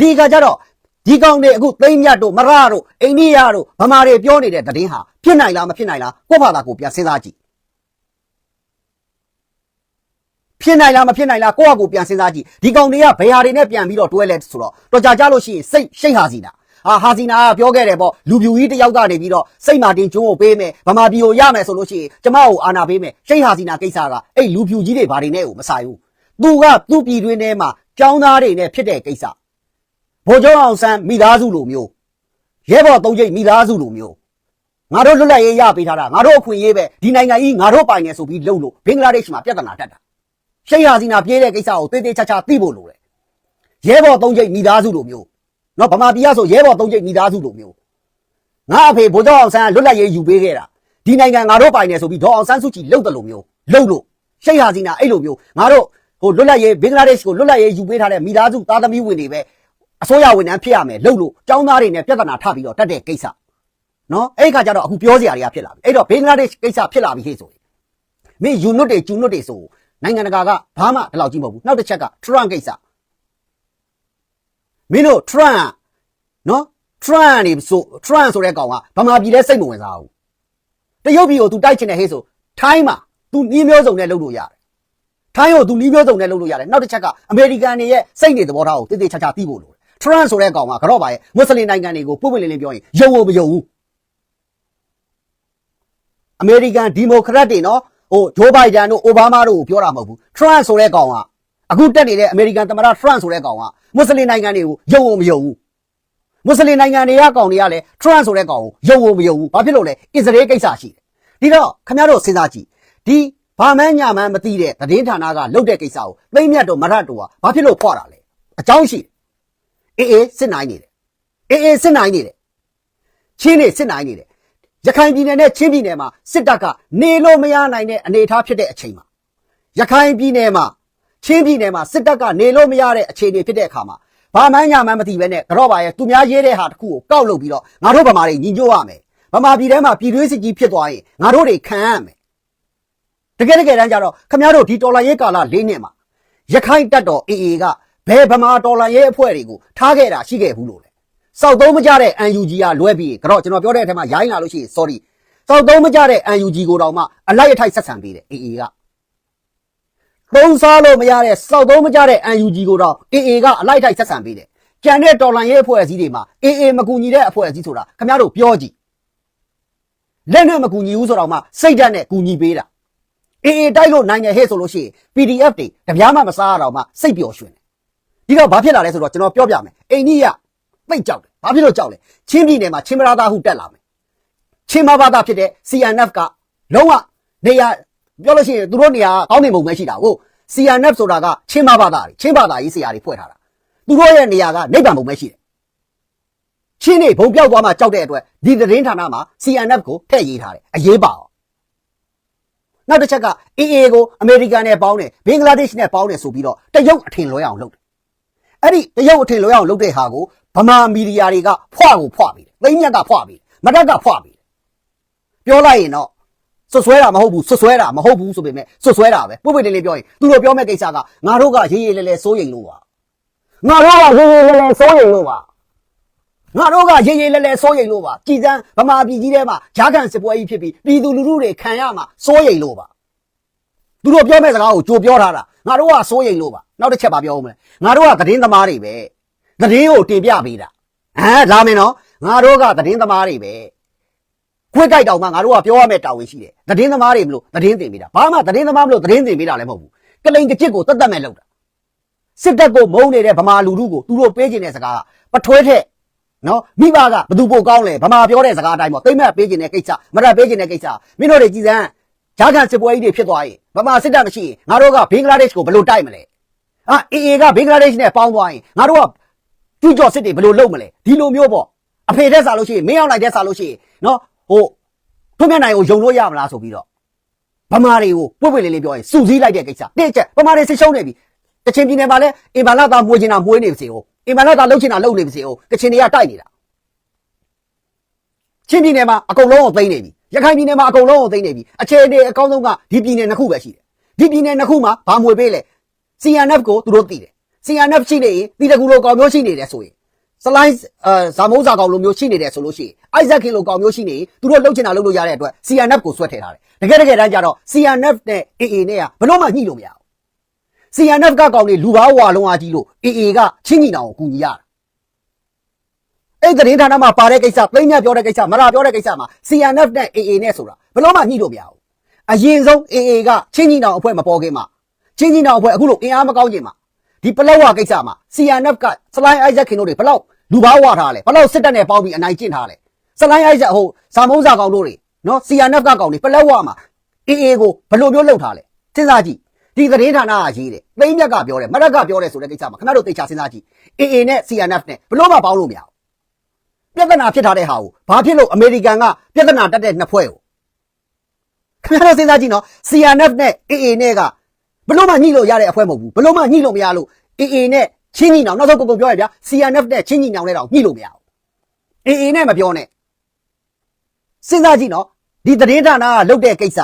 ဒီကကြတော့ဒီကောင်တွေအခုသိမ့်မြတ်တို့မရတို့အိန္ဒိယတို့ဗမာတွေပြောနေတဲ့သတင်းဟာဖြစ်နိုင်လားမဖြစ်နိုင်လားကိုယ့်ဘာသာကိုပြန်စဉ်းစားကြည့်ဖြစ်နိုင်လားမဖြစ်နိုင်လားကိုယ့်ဟာကိုယ်ပြန်စဉ်းစားကြည့်ဒီကောင်တွေကဘယ်ဟာတွေနဲ့ပြန်ပြီးတော့တွဲလဲဆိုတော့တော့ကြာကြလို့ရှိရင်စိတ်ရှိတ်ဟာစီနာ ဟာဟာစီနာကပြောခဲ့တယ်ပေါ့လူပြူကြီးတစ်ယောက်ကနေပြီးတော့စိတ်မာတင်ကျွန်းကိုပေးမယ်ဗမာပြည်ကိုရမယ်ဆိုလို့ရှိရင်ကျမကိုအာနာပေးမယ်ရှိတ်ဟာစီနာကိစ္စကအဲ့လူပြူကြီးတွေဘာတွေနဲ့ကိုမဆိုင်ဘူးသူကသူ့ပြည်တွင်းထဲမှာကျောင်းသားတွေနဲ့ဖြစ်တဲ့ကိစ္စဗိုလ်ချုပ်အောင်ဆန်းမိသားစုလိုမျိုးရဲဘော်သုံးချိတ်မိသားစုလိုမျိုးငါတို့လွတ်လပ်ရေးရပေးထားတာငါတို့အခွင့်အရေးပဲဒီနိုင်ငံကြီးငါတို့ပိုင်နေဆိုပြီးလှုပ်လို့ဘင်္ဂလားဒေ့ရှ်မှာပြဿနာတက်တာရှိတ်ဟာစီနာပြေးတဲ့ကိစ္စကိုတေးသေးချာချာသိဖို့လိုတယ်ရဲဘော်သုံးချိတ်မိသားစုလိုမျိုး နော်ဗမာပြည်ကဆိုရဲဘော်သုံးချိတ်မိသားစုလိုမျိုးငါအဖေဗိုလ်ချုပ်အောင်ဆန်းကလွတ်လပ်ရေးယူပေးခဲ့တာဒီနိုင်ငံငါတို့ပိုင်နေဆိုပြီးဒေါ်အောင်ဆန်းစုကြည်လှုပ်တယ်လို့မျိုးလှုပ်လို့ရှိတ်ဟာစီနာအဲ့လိုမျိုးငါတို့ဟိုလွတ်လပ်ရေးဘင်္ဂလားဒေ့ရှ်ကိုလွတ်လပ်ရေးယူပေးထားတဲ့မိသားစုသားသမီးဝင်တွေပဲအစိုးရဝန်ထမ်းဖြစ်ရမယ်လို့လို့ចောင်းသားတွေနဲ့ပြဿနာထပြီးတော့တက်တဲ့ကိစ္စနော်အဲ့ဒီခါကျတော့အခုပြောစရာတွေကဖြစ်လာပြီအဲ့တော့ဘင်္ဂလားဒေ့ရှ်ကိစ္စဖြစ်လာပြီဟဲ့ဆိုရင်မင်းယူနွတ်တွေကျူနွတ်တွေဆိုနိုင်ငံတကာကဘာမှဒီလောက်ကြီးမဟုတ်ဘူးနောက်တစ်ချက်ကထရန့်ကိစ္စ မင်းတို့ထရန့်နော်ထရန့်နေဆိုထရန့်ဆိုတဲ့ကောင်ကဗမာပြည်လဲစိတ်မဝင်စားဘူးတရုတ်ပြည်ကို तू တိုက်ချင်တဲ့ဟဲ့ဆိုထိုင်းမှာ तू နှီးမျိုးစုံနဲ့လုပ်လို့ရတယ်ထိုင်းကိုသူနီးမျိုးစုံနဲ့လုပ်လို့ရတယ်နောက်တစ်ချက်ကအမေရိကန်တွေရဲ့စိတ်နေသဘောထားကိုတည်တည်ချာချာသိဖို့လိုတယ်ထရန့်ဆိုတဲ့ကောင်ကကတော့ပါရဲ့မွတ်စလင်နိုင်ငံတွေကိုပုံပွင့်လင်းလင်းပြောရင်ယုံဝမယုံဘူးအမေရိကန်ဒီမိုကရက်တွေနော်ဟိုဂျိုးဘိုင်ဒန်တို့အိုဘားမားတို့ကိုပြောတာမဟုတ်ဘူးထရန့်ဆိုတဲ့ကောင်က အခုတက်နေတဲ့အမေရိကန်သမ္မတထရန့်ဆိုတဲ့ကောင်ကမွတ်စလင်နိုင်ငံတွေကိုယုံဝမယုံဘူးမွတ်စလင်နိုင်ငံတွေကကောင်တွေကလည်းထရန့်ဆိုတဲ့ကောင်ကိုယုံဝမယုံဘူးဘာဖြစ်လို့လဲအစ္စရေးကိစ္စရှိတယ်ဒီတော့ခင်ဗျားတို့စဉ်းစားကြည့်ဒီဘာမှန်းညာမှန်းမသိတဲ့သတင်းဌာနကလုပ်တဲ့ကိစ္စကိုသိမ့်မြတ်တော့မရတော့ဘာဖြစ်လို့ဖွာတာလဲအကြောင်းရှိတယ်အေးအေးစစ်နိုင်နေတယ်အေးအေးစစ်နိုင်နေတယ်ချင်းနေစစ်နိုင်နေတယ်ရခိုင်ပြည်နယ်နဲ့ချင်းပြည်နယ်မှာစစ်တပ်ကနေလို့မရနိုင်တဲ့အနေအထားဖြစ်တဲ့အချိန်မှာရခိုင်ပြည်နယ်မှာ ချင်းပြည်နယ်မှာစစ်တပ်ကနေလို့မရတဲ့အခြေအနေဖြစ်တဲ့အခါမှာဘာမှန်းညာမှန်းမသိပဲနဲ့ကတော့ပါရဲ့သူများရေးတဲ့ဟာတစ်ခုကိုကောက်လုပ်ပြီးတော့ငါတို့ဗမာတွေညီညွတ်ရမယ်ဗမာပြည်ထဲမှာပြည်တွင်းစစ်ကြီးဖြစ်သွားရင်ငါတို့တွေခံရမယ်တကယ်တကယ်တမ်းကျတော့ခမရတို့ဒီတော်လန်ရေးကာလ၄နှစ်မှာရခိုင်တပ်တော် AA ကဘယ်ဗမာတော်လန်ရေးအဖွဲ့တွေကိုထားခဲ့တာရှိခဲ့ဘူးလို့လဲစောက်သုံးမကြတဲ့ UNG ကလွဲပြီးကတော့ကျွန်တော်ပြောတဲ့အထက်မှာရိုင်းလာလို့ရှိရင် sorry စောက်သုံးမကြတဲ့ UNG ကိုတောင်မှအလိုက်အထိုက်ဆက်ဆံပေးတယ် AA က သုံးစားလို့မရတဲ့စောက်သုံးမကြတဲ့ UNG ကိုတော့ AA ကအလိုက်အထိုက်ဆက်ဆံပေးတယ်ကြံတဲ့တော်လန်ရေးအဖွဲ့အစည်းတွေမှာ AA မကူညီတဲ့အဖွဲ့အစည်းဆိုတာခမရတို့ပြောကြည့်လက်နဲ့မကူညီဘူးဆိုတော့မှစိတ်ဓာတ်နဲ့ကူညီပေးတာအေးအေးတိုက်လို့နိုင်တယ်ဟဲ့ဆိုလို့ရှိရင် PDF တွေတပြားမှမစားရတော့မှစိတ်ပျော်ရွှင်တယ်ဒီတော့ဘာဖြစ်လာလဲဆိုတော့ကျွန်တော်ပြောပြမယ်အိန္ဒိယသိတ်ကြောက်တယ်ဘာဖြစ်လို့ကြောက်လဲချင်းပြည်နယ်မှာချင်းမရာသားဟုတက်လာမယ်ချင်းမဘာသာဖြစ်တဲ့ CNF ကလုံးဝနေရာ ပြောလို့ရှိရင်သူတို့နေရာကောင်းနေပုံပဲရှိတာဟုတ် CNF ဆိုတာကချင်းမဘာသာတွေချင်းဘာသာကြီးဆရာတွေဖွဲ့ထားတာသူတို့ရဲ့နေရာကနိဗ္ဗာန်ပုံပဲရှိတယ်ချင်းနေဘုံပြောက်သွားမှကြောက်တဲ့အတွက်ဒီသတင်းဌာနမှာ CNF ကိုထည့်ရေးထားတယ်အရေးပါအောင်နောက်တစ်ချက်က AA ကိုအမေရိကန်နဲ့ပေါင်းတယ်ဘင်္ဂလားဒေ့ရှ်နဲ့ပေါင်းတယ်ဆိုပြီးတော့တရုတ်အထင်လွဲအောင်လုပ်တယ်အဲ့ဒီတရုတ်အထင်လွဲအောင်လုပ်တဲ့ဟာကိုဗမာမီဒီယာတွေကဖွကိုဖွပြီးတယ်သိမ့်မြတ်ကဖွပြီးတယ်မတက်ကဖွပြီးတယ်ပြောလိုက်ရင်တော့ ဆွဆွဲတာမဟုတ်ဘူးဆွဆွဲတာမဟုတ်ဘူးဆိုပေမဲ့ဆွဆွဲတာပဲပုပ်ပိတ်လေးလေးပြောရင်သူတို့ပြောမဲ့ကိစ္စကငါတို့ကရေးရေးလဲလဲစိုးရိမ်လို့ပါငါတို့ကရေးရေးလဲလဲစိုးရိမ်လို့ပါငါတို့ကရေးရေးလဲလဲစိုးရိမ်လို့ပါကြည်စမ်းဗမာပြည်ကြီးထဲမှာဂျားကန်စစ်ပွဲကြီးဖြစ်ပြီးပြည်သူလူထုတွေခံရမှာစိုးရိမ်လို့ပါသူတို့ပြောမဲ့စကားကိုကြိုပြောထားတာငါတို့ကစိုးရိမ်လို့ပါနောက်တစ်ချက်ပါပြောဦးမယ်ငါတို့ကသတင်းသမားတွေပဲသတင်းကိုတင်ပြပေးတာဟမ်လာမယ်နော်ငါတို့ကသတင်းသမားတွေပဲ ခွေးကြိုက်တောင်မှငါတို့ကပြောရမယ့်တာဝန်ရှိတယ်သတင်းသမားတွေမလို့သတင်းတင်ပေးတာဘာမှသတင်းသမားမလို့သတင်းတင်ပေးတာလည်းမဟုတ်ဘူးကလိန်ကကြစ်ကိုတတ်တတ်မဲ့လောက်တာစစ်တပ်ကိုမုန်းနေတဲ့ဗမာလူထုကိုသူတို့ပေးခြင်းတဲ့စကားကပထွဲထက်နော်မိဘကဘသူပိုကောင်းလဲဗမာပြောတဲ့စကားအတိုင်းပေါ့တိမ့်မက်ပေးခြင်းတဲ့ကိစ္စမရက်ပေးခြင်းတဲ့ကိစ္စမင်းတို့တွေကြည်စမ်းဂျာကန်စစ်ပွဲကြီးတွေဖြစ်သွားရင်ဗမာစစ်တပ်မရှိရင်ငါတို့ကဘင်္ဂလားဒေ့ရှ်ကိုဘယ်လိုတိုက်မလဲအာအေအေကဘင်္ဂလားဒေ့ရှ်နဲ့ပေါင်းသွားရင်ငါတို့ကကျူးကျော်စစ်တွေဘယ်လိုလုပ်မလဲဒီလိုမျိုးပေါ့အဖေတက်စားလို့ရှိရင်မင်းအောင်လိုက်တက်စားလို့ရှိရင်နော် ဟိုထွန်းမြတ်နိုင်ကိုယုံလို့ရမလားဆိုပြီးတော့ဗမာတွေကိုပွင့်ပွင့်လေးလေးပြောရင်စူစည်းလိုက်တဲ့ကိစ္စတစ်ချက်ဗမာတွေစစ်ရှုံးနေပြီကချင်ပြည်နယ်မှာလည်းအင်ဘာလာသားမွေးချင်တာမွေးနေပါစေဟုတ်အင်ဘာလာသားလှုပ်ချင်တာလှုပ်နေပါစေဟုတ်ကချင်တွေကတိုက်နေတာချင်းပြည်နယ်မှာအကုန်လုံးကိုသိမ်းနေပြီရခိုင်ပြည်နယ်မှာအကုန်လုံးကိုသိမ်းနေပြီအခြေအနေအကောင်းဆုံးကဒီပြည်နယ်နှစ်ခုပဲရှိတယ်ဒီပြည်နယ်နှစ်ခုမှာဘာမွေပေးလဲ CNF ကိုသူတို့သိတယ် CNF ရှိနေရင်ဒီတကူလိုကောင်မျိုးရှိနေတယ်ဆိုရင် စလိုင်းအဲဇာမုံးစာကောင်လိုမျိုးရှိနေတယ်ဆိုလို့ရှိရင် Isaac ခင်လိုကောင်မျိုးရှိနေရင်သူတို့လှုပ်ချင်တာလှုပ်လို့ရတဲ့အတွက် CNF ကိုဆွဲထည့်ထားတယ်တကယ်တကယ်တမ်းကျတော့ CNF နဲ့ AA နဲ့ကဘလို့မှညှိလို့မရဘူး CNF ကကောင်တွေလူဘာဝါလုံးအားကြီးလို့ AA ကချင်းညီနောင်ကိုကူညီရတာအဲ့ဒီသတင်းဌာနမှာပါတဲ့ကိစ္စသိမ်းမြတ်ပြောတဲ့ကိစ္စမရာပြောတဲ့ကိစ္စမှာ CNF နဲ့ AA နဲ့ဆိုတာဘယ်လို့မှညှိလို့မရဘူးအရင်ဆုံး AA ကချင်းကြီးနောင်အဖွဲ့မပေါ်ခင်မှာချင်းကြီးနောင်အဖွဲ့အခုလို့အင်အားမကောင်းခင်မှာ ဒီပလောက်ဝကိစ္စမှာ CNF ကစလိုင်းအိုက်ဇက်ခင်တို့တွေဘယ်လောက်လူဘာဝထားလဲဘယ်လောက်စစ်တပ်နဲ့ပေါင်းပြီးအနိုင်ကျင့်ထားလဲစလိုင်းအိုက်ဇက်ဟိုဇာမုံးစာကောင်တို့တွေနော် CNF ကကောင်တွေပလောက်ဝမှာ AA ကိုဘယ်လိုမျိုးလှုပ်ထားလဲစဉ်းစားကြည့်ဒီသတင်းဌာနကရေးတယ်သိမ်းမြတ်ကပြောတယ်မရက်ကပြောတယ်ဆိုတဲ့ကိစ္စမှာခင်ဗျားတို့သိချာစဉ်းစားကြည့် AA နဲ့ CNF နဲ့ဘယ်လို့မှပေါင်းလို့မရဘူးပြဿနာဖြစ်ထားတဲ့ဟာကိုဘာဖြစ်လို့အမေရိကန်ကပြဿနာတက်တဲ့နှစ်ဖွဲ့ကိုခင်ဗျားတို့စဉ်းစားကြည့်နော် CNF နဲ့ AA နဲ့က ဘလို့မှညှိလို့ရတဲ့အဖွဲ့မဟုတ်ဘူးဘလို့မှညှိလို့မရလို့ AA နဲ့ချင်းညီနောင်နောက်ဆုံးကိုကိုပြောရဗျာ CNF နဲ့ချင်းညီနောင်နဲ့တော့ညှိလို့မရဘူး AA နဲ့မပြောနဲ့စဉ်းစားကြည့်နော်ဒီသတင်းဌာနကလုတ်တဲ့ကိစ္စ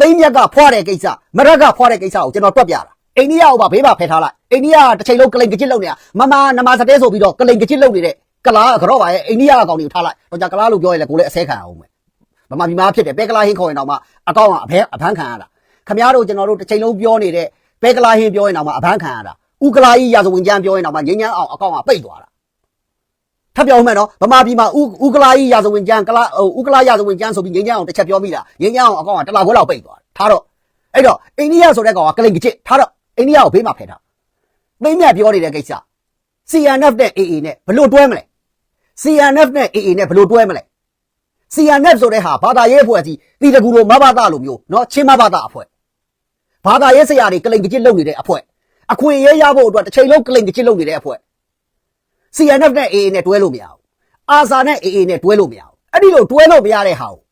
သိမ်းမြက်ကဖွာတဲ့ကိစ္စမရက်ကဖွာတဲ့ကိစ္စကိုကျွန်တော်တွက်ပြတာအိန္ဒိယကိုပါဘေးပါဖယ်ထားလိုက်အိန္ဒိယကတစ်ချိန်လုံးကလိန်ကကြစ်လုပ်နေတာမမနမစတဲဆိုပြီးတော့ကလိန်ကကြစ်လုပ်နေတဲ့ကလားကတော့ပါရဲ့အိန္ဒိယအကောင်တွေကိုထားလိုက်တော့じゃကလားလို့ပြောရင်လည်းကိုလည်းအဆဲခံအောင်မယ်ဗမာပြည်မှာဖြစ်တယ်ပဲကလားဟင်းခေါ်ရင်တော့မှအကောင့်ကအဘဲအဖမ်းခံရတာ ခမရတို့ကျွန်တော်တို့တစ်ချိန်လုံးပြောနေတဲ့ပဲကလားဟင်းပြောရင်တော့မှအဖမ်းခံရတာဥကလာကြီးရာဇဝင်ကျမ်းပြောရင်တော့မှငញ្ញမ်းအောင်အကောင့်ကပိတ်သွားတာထပ်ပြောမှန်းနော်ဗမာပြည်မှာဥဥကလာကြီးရာဇဝင်ကျန်းကလာဟိုဥကလာရာဇဝင်ကျန်းဆိုပြီးငင်းကြအောင်တစ်ချက်ပြောမိတာငင်းကြအောင်အကောင်ကတလာခွဲလောက်ပိတ်သွားတယ်ထားတော့အဲ့တော့အိန္ဒိယဆိုတဲ့ကောင်ကကလိန်ကချစ်ထားတော့အိန္ဒိယကိုဘေးမှာဖယ်ထားသိမ့်မြတ်ပြောနေတဲ့ကိစ္စ CNF နဲ့ AA နဲ့ဘလို့တွဲမလဲ CNF နဲ့ AA နဲ့ဘလို့တွဲမလဲ CNF ဆိုတဲ့ဟာဘာသာရေးအဖွဲ့အစည်းတီတကူလိုမဘာသာလိုမျိုးနော်ချင်းမဘာသာအဖွဲ့ ဘာသာရေးဆရာတွေကလိန်ကချစ်လုပ်နေတဲ့အဖွဲ့အခွင့်အရေးရဖို့အတွက်တစ်ချိန်လုံးကလိန်ကချစ်လုပ်နေတဲ့အဖွဲ့ CNF နဲ့ AA နဲ့တွဲလို့မရဘူး။အာဆာနဲ့ AA နဲ့တွဲလို့မရဘူး။အဲ့ဒီလိုတွဲလို့မရတဲ့ဟာကို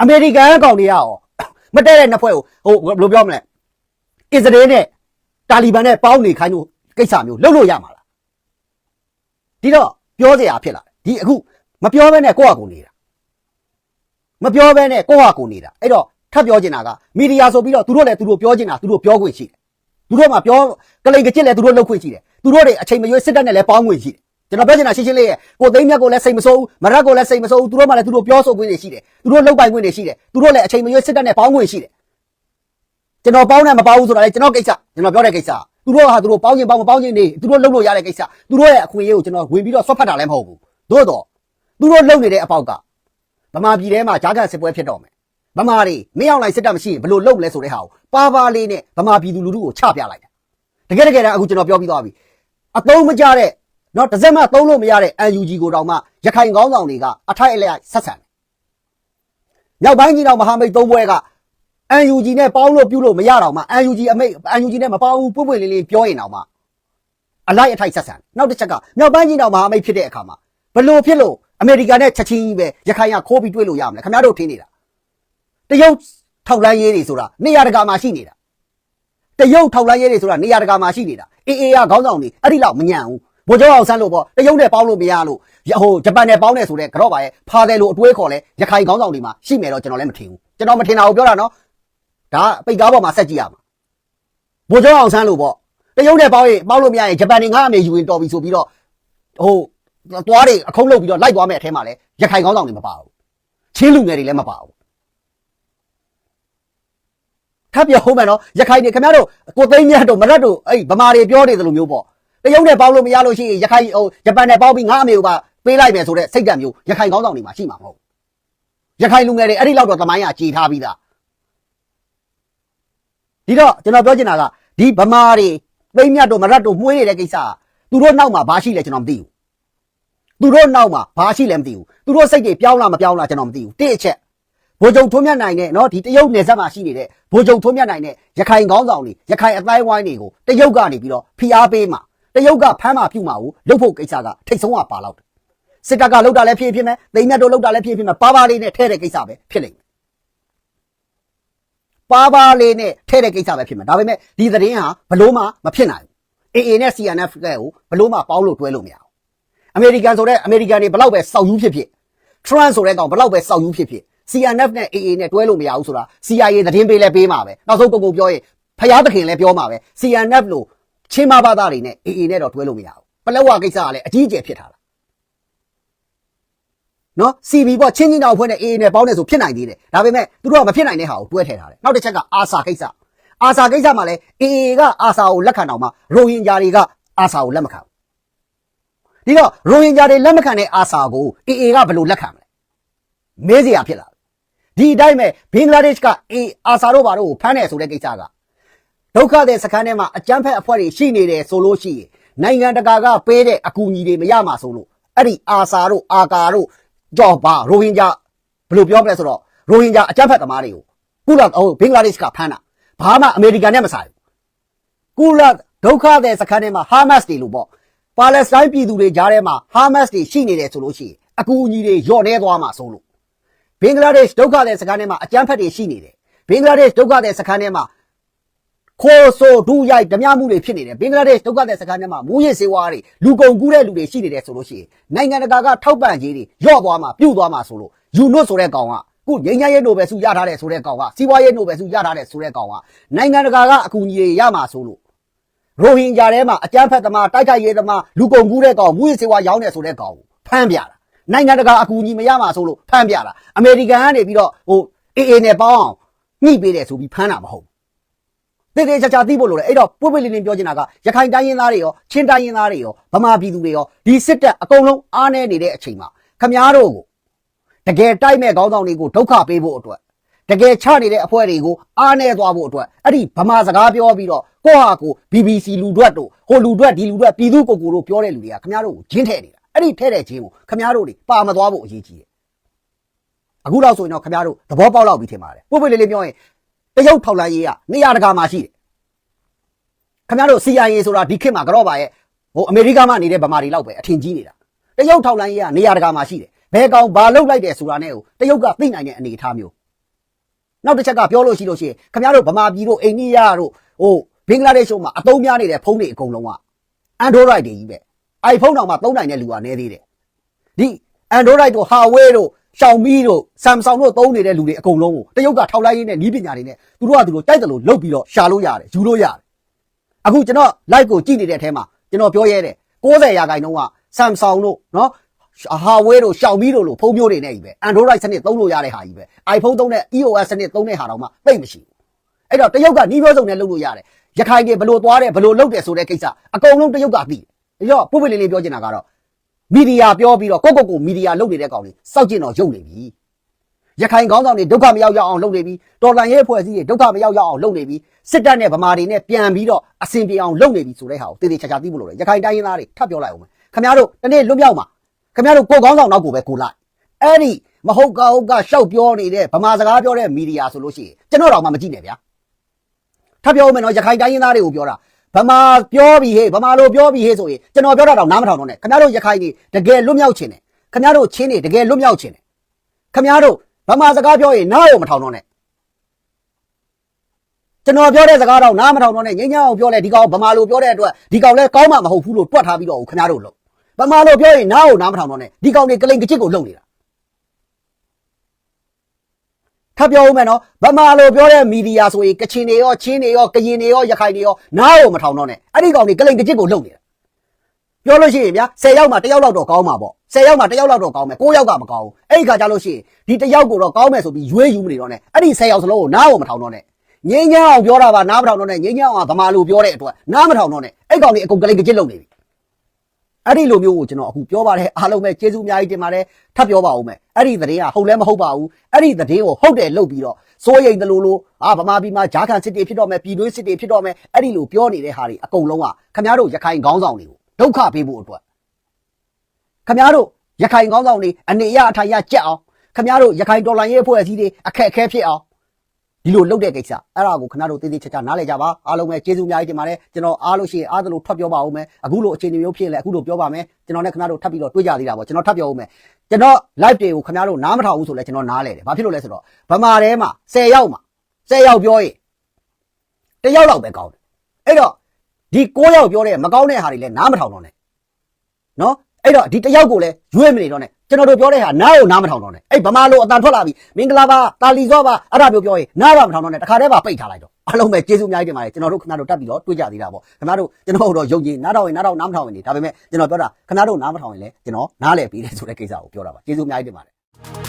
အမေရိကန်ကောင်တွေကရောမတည့်တဲ့နှစ်ဖွဲ့ကိုဟိုဘယ်လိုပြောမလဲ။အစ္စရေးနဲ့တာလီဘန်နဲ့ပေါင်းနေခိုင်းလို့ကိစ္စမျိုးလုပ်လို့ရမှာလား။ဒီတော့ပြောစရာဖြစ်လာတယ်။ဒီအခုမပြောဘဲနဲ့ကိုယ့်ဟာကိုယ်နေတာ။မပြောဘဲနဲ့ကိုယ့်ဟာကိုယ်နေတာ။အဲ့တော့ထ ပ်ပြောချင်တာကမီဒီယာဆိုပြီးတော့သူတို့လည်းသူတို့ပြောချင်တာသူတို့ပြောခွင့်ရှိတယ်။သူတို့မှပြောကလိန်ကကြစ်လည်းသူတို့လုပ်ခွင့်ရှိတယ်။သူတို့တွေအချိန်မရွေးစစ်တပ်နဲ့လည်းပေါင်းခွင့်ရှိတယ်။ကျွန်တော်ပြောချင်တာရှင်းရှင်းလေးရဲ့ကိုသိန်းမြတ်ကိုလည်းစိတ်မဆိုးဘူးမရက်ကိုလည်းစိတ်မဆိုးဘူးသူတို့မှလည်းသူတို့ပြောဆိုခွင့်တွေရှိတယ်သူတို့လုပ်ပိုင်ခွင့်တွေရှိတယ်သူတို့လည်းအချိန်မရွေးစစ်တပ်နဲ့ပေါင်းခွင့်ရှိတယ်ကျွန်တော်ပေါင်းနဲ့မပေါင်းဘူးဆိုတာလေကျွန်တော်ကိစ္စကျွန်တော်ပြောတဲ့ကိစ္စသူတို့ဟာသူတို့ပေါင်းခြင်းပေါင်းမပေါင်းခြင်းနေသူတို့လုပ်လို့ရတဲ့ကိစ္စသူတို့ရဲ့အခွင့်အရေးကိုကျွန်တော်ဝင်ပြီးတော့ဆွတ်ဖတ်တာလည်းမဟုတ်ဘူးသို့တော့သူတို့လုပ်နေတဲ့အပေါက်ကဗမာပြည်ထဲမှာဂျာကန်စစ်ပွဲဖြစ်တော့မယ် ဗမာတွေမင်းအောင်လိုက်စစ်တပ်မရှိရင်ဘယ်လိုလုပ်မလဲဆိုတဲ့ဟာကိုပါပါလေးနဲ့ဗမာပြည်သူလူထုကိုချပြလိုက်တာတကယ်တကယ်တမ်းအခုကျွန်တော်ပြောပြီးသွားပြီအသုံးမကျတဲ့နော်တစ်စက်မှသုံးလို့မရတဲ့ UNG ကိုတောင်မှရခိုင်ကောင်းဆောင်တွေကအထိုက်အလျက်ဆက်ဆံတယ်။မြောက်ပိုင်းကြီးတော်မဟာမိတ်သုံးဘွဲက UNG နဲ့ပေါင်းလို့ပြုလို့မရတော့မှ UNG အမိတ် UNG နဲ့မပေါင်းဘူးပွပွလင်းလင်းပြောရင်တော့မှအလိုက်အထိုက်ဆက်ဆံတယ်။နောက်တစ်ချက်ကမြောက်ပိုင်းကြီးတော်မဟာမိတ်ဖြစ်တဲ့အခါမှာဘလို့ဖြစ်လို့အမေရိကန်နဲ့ချက်ချင်းကြီးပဲရခိုင်ကခိုးပြီးတွေ့လို့ရမလဲခင်ဗျားတို့ထင်နေတာ။ တရုတ်ထောက်လန်းရေးတွေဆိုတာနေရာတကာမှာရှိနေတာ။တရုတ်ထောက်လန်းရေးတွေဆိုတာနေရာတကာမှာရှိနေတာ။အေးအေးကခေါင်းဆောင်တွေအဲ့ဒီလောက်မညံ့ဘူး။ဗိုလ်ချုပ်အောင်ဆန်းလို့ပေါ့တရုတ်နဲ့ပေါင်းလို့မရလို့ဟိုဂျပန်နဲ့ပေါင်းတယ်ဆိုတဲ့ကတော့ပါရဲ့ဖာတယ်လို့အတွေးခေါ်လဲရခိုင်ခေါင်းဆောင်တွေမှာရှိမယ်တော့ကျွန်တော်လည်းမထင်ဘူးကျွန်တော်မထင်တာကိုပြောတာနော်ဒါပိတ်ကားပေါ်မှာဆက်ကြည့်ရမှာဗိုလ်ချုပ်အောင်ဆန်းလို့ပေါ့တရုတ်နဲ့ပေါင်းရင်ပေါင်းလို့မရရင်ဂျပန်တွေငါအမေယူရင်တော်ပြီဆိုပြီးတော့ဟိုသွားတွေအခုံးလုတ်ပြီးတော့လိုက်သွားမယ်အထဲမှာလဲရခိုင်ခေါင်းဆောင်တွေမပါဘူးချင်းလူငယ်တွေလည်းမပါဘူး ထပ်ပြောဟုတ်မယ်နော်ရခိုင်တွေခင်ဗျားတို့ကိုသိန်းမြတ်တို့မရက်တို့အဲ့ဗမာတွေပြောနေတယ်လို့မျိုးပေါ့တရုတ်နဲ့ပေါင်းလို့မရလို့ရှိရင်ရခိုင်ဟိုဂျပန်နဲ့ပေါင်းပြီးငါအမေကိုပါပေးလိုက်မယ်ဆိုတဲ့စိတ်ဓာတ်မျိုးရခိုင်ကောင်းဆောင်တွေမှာရှိမှာမဟုတ်ရခိုင်လူငယ်တွေအဲ့ဒီလောက်တော့သမိုင်းကကြည်ထားပြီးသားဒီတော့ကျွန်တော်ပြောချင်တာကဒီဗမာတွေသိမ့်မြတ်တို့မရတ်တို့မှုေးနေတဲ့ကိစ္စကသူတို့နောက်မှာဘာရှိလဲကျွန်တော်မသိဘူးသူတို့နောက်မှာဘာရှိလဲမသိဘူးသူတို့စိတ်တွေပြောင်းလာမပြောင်းလာကျွန်တော်မသိဘူးတိအချက် ဘိုးချုပ်ထွန်းမြတ်နိုင်တဲ့နော်ဒီတရုတ်နယ်စပ်မှာရှိနေတဲ့ဘိုးချုပ်ထွန်းမြတ်နိုင်တဲ့ရခိုင်ကောင်းဆောင်တွေရခိုင်အတိုင်းဝိုင်းတွေကိုတရုတ်ကနေပြီးတော့ဖိအားပေးမှာတရုတ်ကဖမ်းမှာပြုမှာကိုလုတ်ဖို့ကိစ္စကထိတ်ဆုံးကပါတော့တယ်စစ်တပ်ကလုတ်တာလည်းဖြစ်ဖြစ်မယ်သိမ်းမြတ်တို့လုတ်တာလည်းဖြစ်ဖြစ်မယ်ပါပါလေးနဲ့ထဲတဲ့ကိစ္စပဲဖြစ်လိမ့်မယ်ပါပါလေးနဲ့ထဲတဲ့ကိစ္စပဲဖြစ်မယ်ဒါပေမဲ့ဒီသတင်းဟာဘလို့မှမဖြစ်နိုင်ဘူး AA နဲ့ CNF ကကိုဘလို့မှပေါင်းလို့တွဲလို့မရဘူးအမေရိကန်ဆိုတဲ့အမေရိကန်တွေဘလောက်ပဲစောက်ယူဖြစ်ဖြစ် Trump ဆိုတဲ့ကောင်ဘလောက်ပဲစောက်ယူဖြစ်ဖြစ် CNF နဲ့ AA နဲ့တွဲလို့မရဘူးဆိုတာ CIA သတင်းပေးလဲပေးမှာပဲနောက်ဆုံးကိုကိုပြောရင်ဖျားသခင်လည်းပြောမှာပဲ CNF လို့ချင်းမဘာသားတွေနဲ့ AA နဲ့တော့တွဲလို့မရဘူးပလက်ဝကိစ္စကလည်းအကြီးအကျယ်ဖြစ်ထားတာနော် CB ပေါ့ချင်းချင်းတောင်ဖွဲ့နဲ့ AA နဲ့ပေါင်းနေဆိုဖြစ်နိုင်သေးတယ်ဒါပေမဲ့သူတို့ကမဖြစ်နိုင်တဲ့ဟာကိုတွဲထည့်ထားတယ်နောက်တစ်ချက်က ASA ကိစ္စ ASA ကိစ္စမှာလည်း AA က ASA ကိုလက်ခံတော့မှရိုဟင်ဂျာတွေက ASA ကိုလက်မခံဘူးဒီတော့ရိုဟင်ဂျာတွေလက်မခံတဲ့ ASA ကို AA ကဘယ်လိုလက်ခံမလဲမေးစရာဖြစ်လာတယ် ဒီအတိုင်းပဲဘင်္ဂလားဒေ့ရှ်က A အာဆာတို့ဘာတို့ကိုဖမ်းတယ်ဆိုတဲ့ကိစ္စကဒုက္ခတဲ့စခန်းထဲမှာအကြမ်းဖက်အဖွဲ့တွေရှိနေတယ်ဆိုလို့ရှိရင်နိုင်ငံတကာကပေးတဲ့အကူအညီတွေမရမှာဆိုလို့အဲ့ဒီအာဆာတို့အာကာတို့ကြော်ပါရိုဟင်ဂျာဘယ်လိုပြောမလဲဆိုတော့ရိုဟင်ဂျာအကြမ်းဖက်သမားတွေကိုကုလဟိုဘင်္ဂလားဒေ့ရှ်ကဖမ်းတာဘာမှအမေရိကန်နဲ့မဆိုင်ဘူးကုလဒုက္ခတဲ့စခန်းထဲမှာဟာမတ်စ်တွေလို့ပေါ့ပါလက်စတိုင်းပြည်သူတွေကြားထဲမှာဟာမတ်စ်တွေရှိနေတယ်ဆိုလို့ရှိရင်အကူအညီတွေညော့နေသွားမှာဆိုလို့ ဘင်္ဂလားဒေ့ရှ်ဒုက္ခတဲ့စခန်းထဲမှာအကြမ်းဖက်တွေရှိနေတယ်ဘင်္ဂလားဒေ့ရှ်ဒုက္ခတဲ့စခန်းထဲမှာခိုးဆိုးဒူးရိုက်ဓမြမှုတွေဖြစ်နေတယ်ဘင်္ဂလားဒေ့ရှ်ဒုက္ခသည်စခန်းထဲမှာမူရစ်စေဝါတွေလူကုန်ကူးတဲ့လူတွေရှိနေတယ်ဆိုလို့ရှိရင်နိုင်ငံတကာကထောက်ပံ့ရေးတွေရော့သွားမှာပြုတ်သွားမှာဆိုလို့ယူနွတ်ဆိုတဲ့ကောင်ကခုငိမ့်ညရေးနိုဘယ်ဆုရထားတဲ့ဆိုတဲ့ကောင်ကစီးပွားရေးနိုဘယ်ဆုရထားတဲ့ဆိုတဲ့ကောင်ကနိုင်ငံတကာကအကူအညီတွေရမှာဆိုလို့ရိုဟင်ဂျာထဲမှာအကြမ်းဖက်သမားတိုက်ခိုက်ရေးသမားလူကုန်ကူးတဲ့ကောင်မူရစ်စေဝါရောင်းနေဆိုတဲ့ကောင်ကိုဖမ်းပြတာ နိုင်ငံတကာအကူအညီမရမှာဆိုလို့ဖမ်းပြတာအမေရိကန်ကနေပြီးတော့ဟိုအေးအေးနဲ့ပေါင်းအောင်ညှိပေးတယ်ဆိုပြီးဖမ်းတာမဟုတ်ဘူးတေတေချာချာသိဖို့လိုတယ်အဲ့တော့ပွပွလင်းလင်းပြောချင်တာကရခိုင်တိုင်းရင်းသားတွေရောချင်းတိုင်းရင်းသားတွေရောဗမာပြည်သူတွေရောဒီစစ်တပ်အကုန်လုံးအားနေနေတဲ့အချိန်မှာခမားတို့ကိုတကယ်တိုက်မဲ့ခေါင်းဆောင်တွေကိုဒုက္ခပေးဖို့အတွက်တကယ်ချနေတဲ့အဖွဲ့တွေကိုအားနေသွားဖို့အတွက်အဲ့ဒီဗမာစကားပြောပြီးတော့ကိုယ့်ဟာကို BBC လူတွက်တို့ဟိုလူတွက်ဒီလူတွက်ပြည်သူကိုကိုတို့ပြောတဲ့လူတွေကခင်ဗျားတို့ကိုဂျင်းထဲ့နေတာ အဲ့ဒီထဲ့တဲ့ဂျင်းကိုခင်ဗျားတို့တွေပါမသွားဖို့အရေးကြီးတယ်အခုတော့ဆိုရင်တော့ခင်ဗျားတို့သဘောပေါက်လောက်ပြီထင်ပါတယ်ပုတ်ပွေလေးလေးပြောရင်တရုတ်ထောက်လန်းရေးကနေရာတကာမှာရှိတယ်ခင်ဗျားတို့ CIA ဆိုတာဒီခေတ်မှာကတော့ပါရဲ့ဟိုအမေရိကမှနေတဲ့ဗမာတွေလောက်ပဲအထင်ကြီးနေတာတရုတ်ထောက်လန်းရေးကနေရာတကာမှာရှိတယ်ဘယ်ကောင်ဘာလုတ်လိုက်တယ်ဆိုတာနဲ့ကိုတရုတ်ကသိနိုင်တဲ့အနေအထားမျိုးနောက်တစ်ချက်ကပြောလို့ရှိလို့ရှိရင်ခင်ဗျားတို့ဗမာပြည်တို့အိန္ဒိယတို့ဟိုဘင်္ဂလားဒေ့ရှ်တို့မှာအသုံးများနေတဲ့ဖုန်းတွေအကုန်လုံးက Android တွေကြီးပဲ iPhone တောင်မှသုံးနိုင်တဲ့လူကနည်းသေးတယ်ဒီ Android တို့ Huawei တို့ Xiaomi တို့ Samsung တို့သုံးနေတဲ့လူတွေအကုန်လုံးကိုတရုတ်ကထောက်လိုက်ရင်းနဲ့နီးပညာတွေနဲ့သူတို့ကသူတို့တိုက်တယ်လို့လုပ်ပြီးတော့ရှာလို့ရတယ်ယူလို့ရတယ်အခုကျွန်တော် live ကိုကြည့်နေတဲ့အထဲမှာကျွန်တော်ပြောရဲတယ်90ရာခိုင်နှုန်းက Samsung တို့နော် Huawei တို့ Xiaomi တို့လို့ဖုန်းမျိုးတွေနဲ့ကြီးပဲ Android စနစ်သုံးလို့ရတဲ့ဟာကြီးပဲ iPhone သုံးတဲ့ iOS စနစ်သုံးတဲ့ဟာတော့မှသိမ့်မရှိဘူးအဲ့တော့တရုတ်ကနှီးပြောစုံနဲ့လုပ်လို့ရတယ်ရခိုင်တွေဘလို့သွားတယ်ဘလို့လုပ်တယ်ဆိုတဲ့ကိစ္စအကုန်လုံးတရုတ်ကသိတယ် အဲ့တော့ပုပ်ပိလေးလေးပြောချင်တာကတော့မီဒီယာပြောပြီးတော့ကိုယ့်ကိုယ်ကိုမီဒီယာလုပ်နေတဲ့ကောင်လေးစောက်ကျင်တော့ရုပ်နေပြီရခိုင်ကောင်းဆောင်တွေဒုက္ခမရောက်ရအောင်လုပ်နေပြီတော်လန်ရဲ့အဖွဲ့အစည်းတွေဒုက္ခမရောက်ရအောင်လုပ်နေပြီစစ်တပ်နဲ့ဗမာတွေနဲ့ပြန်ပြီးတော့အစင်ပြေအောင်လုပ်နေပြီဆိုတဲ့ဟာကိုတည်တည်ချာချာသိဖို့လိုတယ်ရခိုင်တိုင်းရင်းသားတွေထပ်ပြောလိုက်အောင်မယ်ခင်ဗျားတို့တနေ့လွတ်မြောက်မှာခင်ဗျားတို့ကိုယ်ကောင်းဆောင်နောက်ကိုပဲကိုလိုက်အဲ့ဒီမဟုတ်ကဟုတ်ကရှောက်ပြောနေတဲ့ဗမာစကားပြောတဲ့မီဒီယာဆိုလို့ရှိရင်ကျွန်တော်တော့မှမကြည့်နဲ့ဗျာထပ်ပြောဦးမယ်နော်ရခိုင်တိုင်းရင်းသားတွေကိုပြောတာ ဗမာပြောပြီးဟေးဗမာလိုပြောပြီးဟေးဆိုရင်ကျွန်တော်ပြောတာတော့နားမထောင်တော့နဲ့ခင်ဗျားတို့ရခိုင်ကြီးတကယ်လွတ်မြောက်ခြင်းနဲ့ခင်ဗျားတို့ချင်းတွေတကယ်လွတ်မြောက်ခြင်းနဲ့ခင်ဗျားတို့ဗမာစကားပြောရင်နားကိုမထောင်တော့နဲ့ကျွန်တော်ပြောတဲ့စကားတော့နားမထောင်တော့နဲ့ငိမ့်ညောင်းအောင်ပြောလဲဒီကောင်ဗမာလိုပြောတဲ့အတွက်ဒီကောင်လဲကောင်းမှမဟုတ်ဘူးလို့တွက်ထားပြီးတော့ခင်ဗျားတို့လို့ဗမာလိုပြောရင်နားကိုနားမထောင်တော့နဲ့ဒီကောင်တွေကလိန်ကချစ်ကိုလုံနေတာ ထပ်ပြောဦးမယ်နော်ဗမာလိုပြောတဲ့မီဒီယာဆိုရင်ကချင်တွေရောချင်းတွေရောကရင်တွေရောရခိုင်တွေရောနားကိုမထောင်တော့နဲ့အဲ့ဒီကောင်တွေကလိန်ကချစ်ကိုလုံနေတာပြောလို့ရှိရင်ဗျာ10ယောက်မှ1ယောက်လောက်တော့ကောင်းမှာပေါ့10ယောက်မှ1ယောက်လောက်တော့ကောင်းမယ်9ယောက်ကမကောင်းဘူးအဲ့ဒီခါကျလို့ရှိရင်ဒီ1ယောက်ကိုတော့ကောင်းမယ်ဆိုပြီးရွေးယူမနေတော့နဲ့အဲ့ဒီ10ယောက်စလုံးကိုနားကိုမထောင်တော့နဲ့ငိမ့်ညောင်းအောင်ပြောတာပါနားမထောင်တော့နဲ့ငိမ့်ညောင်းအောင်ဗမာလိုပြောတဲ့အတွက်နားမထောင်တော့နဲ့အဲ့ကောင်တွေအကုန်ကလိန်ကချစ်လုံနေပြီ အဲ့ဒီလိုမျိုးကိုကျွန်တော်အခုပြောပါတယ်အားလုံးပဲကျေးဇူးအများကြီးတင်ပါတယ်ထပ်ပြောပါဦးမယ်အဲ့ဒီသတင်းကဟုတ်လဲမဟုတ်ပါဘူးအဲ့ဒီသတင်းကိုဟုတ်တယ်လုပ်ပြီးတော့စိုးရိမ်တယ်လို့လို့အာဗမာပြည်မှာဂျားခံစစ်တေဖြစ်တော့မယ်ပြည်တွင်းစစ်တေဖြစ်တော့မယ်အဲ့ဒီလိုပြောနေတဲ့ဟာတွေအကုန်လုံးကခင်ဗျားတို့ရခိုင်ခေါင်းဆောင်တွေကိုဒုက္ခပေးဖို့အတွက်ခင်ဗျားတို့ရခိုင်ခေါင်းဆောင်တွေအနေရအထိုင်ရကြက်အောင်ခင်ဗျားတို့ရခိုင်တော်လှန်ရေးအဖွဲ့အစည်းတွေအခက်အခဲဖြစ်အောင် ဒီလိုလုပ်တဲ့ကိစ္စအဲ့ဒါကိုခင်ဗျားတို့တေးသေးချာချာနားလည်ကြပါအားလုံးပဲကျေးဇူးအများကြီးတင်ပါတယ်ကျွန်တော်အားလို့ရှိရင်အားသလိုထွက်ပြောပါဦးမယ်အခုလိုအခြေအနေမျိုးဖြစ်ရင်လည်းအခုလိုပြောပါမယ်ကျွန်တော်နဲ့ခင်ဗျားတို့ထပ်ပြီးတော့တွေ့ကြသေးတာပေါ့ကျွန်တော်ထပ်ပြောဦးမယ်ကျွန်တော် live တွေကိုခင်ဗျားတို့နားမထောင်ဘူးဆိုလဲကျွန်တော်နားလဲတယ်ဘာဖြစ်လို့လဲဆိုတော့ဗမာထဲမှာ10ယောက်မှာ10ယောက်ပြောရင်1ယောက်လောက်ပဲကောင်းတယ်အဲ့တော့ဒီ9ယောက်ပြောတဲ့မကောင်းတဲ့ဟာတွေလည်းနားမထောင်တော့နဲ့နော် အဲ့တော့ဒီတယောက်ကိုလည်းရွေးမနေတော့နဲ့ကျွန်တော်တို့ပြောတဲ့ဟာနားကိုနားမထောင်တော့နဲ့အဲ့ဗမာလိုအတန်ထွက်လာပြီမင်္ဂလာပါတာလီစောပါအဲ့ဒါပြောပြောရင်နားပါမထောင်တော့နဲ့တခါတည်းပါပိတ်ထားလိုက်တော့အားလုံးပဲကျေးဇူးအများကြီးတင်ပါတယ်ကျွန်တော်တို့ခင်ဗျားတို့တက်ပြီးတော့တွေ့ကြသေးတာပေါ့ခင်ဗျားတို့ကျွန်တော်တို့ယုံကြည်နားထောင်ရင်နားထောင်နားမထောင်ရင်နေဒါပေမဲ့ကျွန်တော်ပြောတာခင်ဗျားတို့နားမထောင်ရင်လည်းကျွန်တော်နားလည်ပြီးတယ်ဆိုတဲ့ကိစ္စကိုပြောတာပါကျေးဇူးအများကြီးတင်ပါတယ်